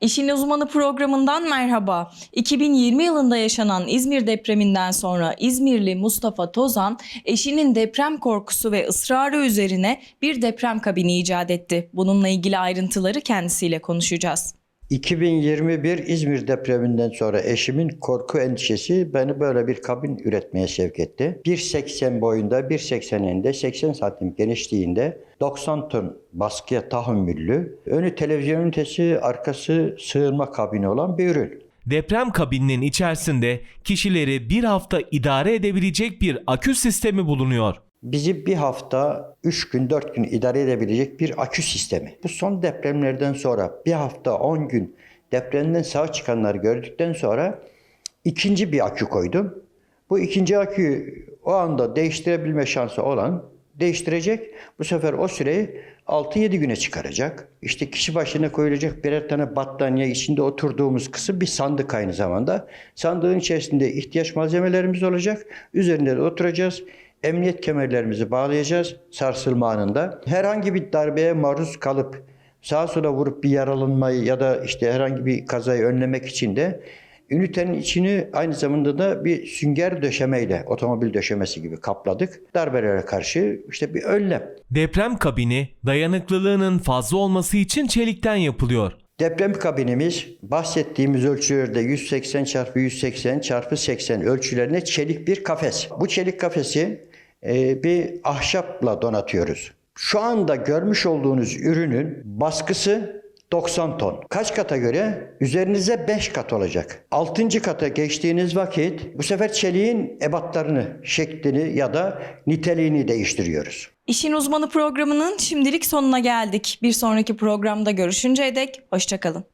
İşin Uzmanı programından merhaba. 2020 yılında yaşanan İzmir depreminden sonra İzmirli Mustafa Tozan, eşinin deprem korkusu ve ısrarı üzerine bir deprem kabini icat etti. Bununla ilgili ayrıntıları kendisiyle konuşacağız. 2021 İzmir depreminden sonra eşimin korku endişesi beni böyle bir kabin üretmeye sevk etti. 1.80 boyunda, 1.80'inde, 80 santim genişliğinde 90 ton baskıya tahammüllü, önü televizyon ünitesi, arkası sığınma kabini olan bir ürün. Deprem kabininin içerisinde kişileri bir hafta idare edebilecek bir akü sistemi bulunuyor. Bizi bir hafta, 3 gün, 4 gün idare edebilecek bir akü sistemi. Bu son depremlerden sonra bir hafta, 10 gün depremden sağ çıkanları gördükten sonra ikinci bir akü koydum. Bu ikinci aküyü o anda değiştirebilme şansı olan değiştirecek. Bu sefer o süreyi 6-7 güne çıkaracak. İşte kişi başına koyulacak birer tane battaniye içinde oturduğumuz kısım bir sandık aynı zamanda. Sandığın içerisinde ihtiyaç malzemelerimiz olacak. Üzerinde de oturacağız. Emniyet kemerlerimizi bağlayacağız sarsılma anında. Herhangi bir darbeye maruz kalıp sağa sola vurup bir yaralanmayı ya da işte herhangi bir kazayı önlemek için de ünitenin içini aynı zamanda da bir sünger döşemeyle, otomobil döşemesi gibi kapladık. Darbelere karşı işte bir önlem. Deprem kabini dayanıklılığının fazla olması için çelikten yapılıyor. Deprem kabinimiz bahsettiğimiz ölçülerde 180 çarpı 180 çarpı 80 ölçülerine çelik bir kafes. Bu çelik kafesi bir ahşapla donatıyoruz. Şu anda görmüş olduğunuz ürünün baskısı 90 ton. Kaç kata göre? Üzerinize 5 kat olacak. 6. kata geçtiğiniz vakit bu sefer çeliğin ebatlarını, şeklini ya da niteliğini değiştiriyoruz. İşin Uzmanı programının şimdilik sonuna geldik. Bir sonraki programda görüşünceye dek hoşçakalın.